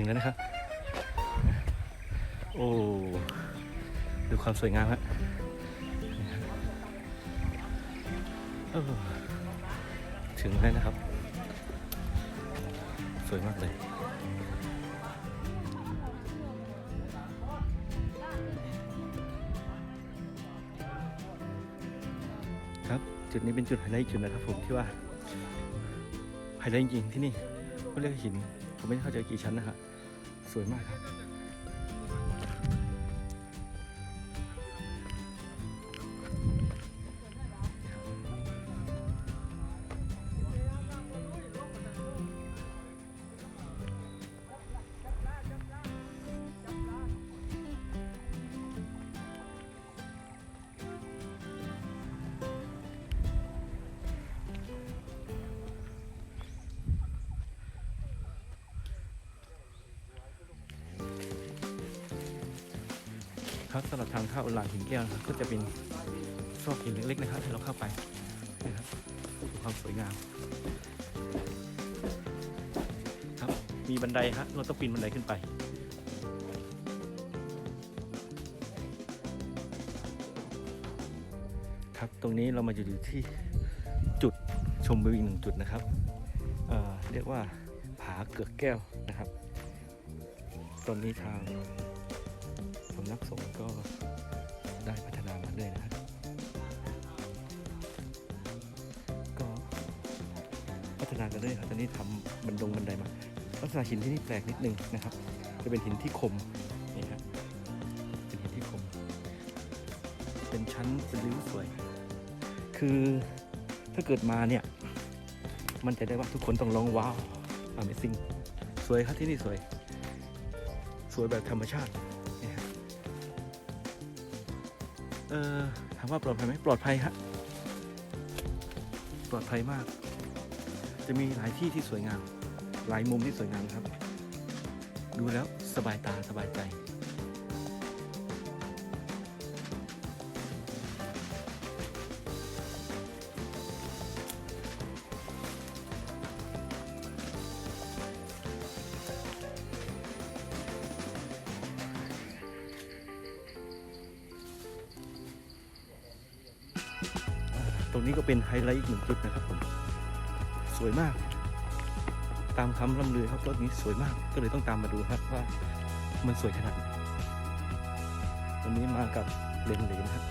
ถึงแล้วนะครับ โอ้ ดูความสวยงามฮะถึงแล้วนะครับ สวยมากเลยครับจุดนี้เป็นจุดไฮไลท์จุดนะครับผมที่ว่าไฮไลท์จริงๆที่นี่เขาเรียกหินผมไม่เข้าใจกี่ชั้นนะครับ สวยมากครับ ครับสำหรับทางเข้าหลังหินแก้วนะครับก็จะเป็นซอกหินเล็กๆนะครับที่เราเข้าไปนะครับความสวยงามครับมีบันไดฮะเราต้องปีนบันไดขึ้นไปครับตรงนี้เรามาอยู่ที่จุดชมวิวอีกหนึ่งจุดนะครับเเรียกว่าผาเกือกแก้วนะครับ ตอนนี้ทางำนักสงฆ์ก็ได้พัฒนามาเรื่อยนะครับก็พัฒนากันเรื่อยครับตอนนี้ทำบันดงบันไดมาลักษณะหินที่นี่แปลกนิดนึงนะครับ จะเป็นหินที่คมนี่ครับเป็นหินที่คม เป็นชั้นเป็นริ้วสวย คือถ้าเกิดมาเนี่ยมันจะได้ว่าทุกคนต้องร้องว้าว Amazing สวยครับที่นี่สวย สวยแบบธรรมชาติ เออถามว่าปลอดภัยไหมปลอดภัยฮะปลอดภัยมาก จะมีหลายที่ที่สวยงาม หลายมุมที่สวยงามครับ ดูแล้วสบายตาสบายใจ รงนี้ก็เป็นไฮไลท์อีกหนึ่งจุดนะครับผม สวยมาก ตามคำล่ำลือครับรถนี้สวยมาก ก็เลยต้องตามมาดูครับว่ามันสวยขนาดไหนวันนี้มากับเลนเลนครับ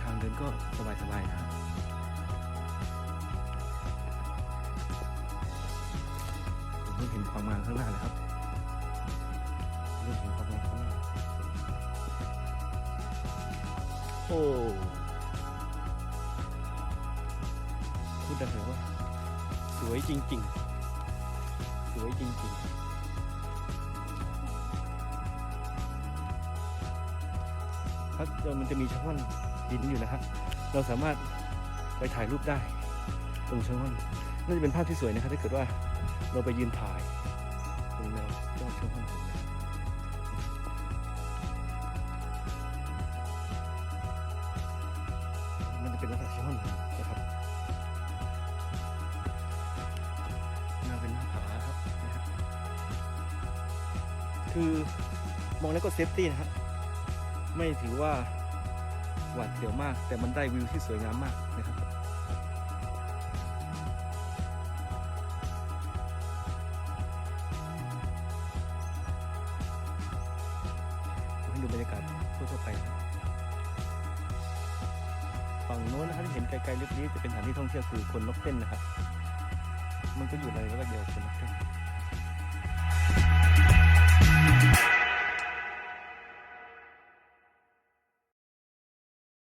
ทางเดินก็สบายๆนะครับผมเพิ่งเห็นความงามข้างหน้าเลยครับ เรื่องของความรักของเราโอ้พูดได้เลยว่าสวยจริง ๆ สวยจริง ๆครับเดี๋ยวมันจะมีช่องหินอยู่นะครับเราสามารถไปถ่ายรูปได้ ตรงช่องน่าจะเป็นภาพที่สวยนะครับถ้าเกิดว่าเราไปยืนถ่ายตรงแนวยอดช่องหิน เป็นลักษณะช่องหินนะครับน้าเป็นหน้าผาครับนะครับ คือมองแล้วก็เซฟตี้นะครับ ไม่ถือว่าหวาดเสียวมาก แต่มันได้วิวที่สวยงามมากนะครับดูบรรยากาศทั่วๆไปครับ ฝั่งโน้นนะครับที่เห็นไกลๆลึกนี้จะเป็นสถานที่ท่องเที่ยวคือคนนกเต้นนะครับ มันก็อยู่ในระแวกเดียวคนนกเต้น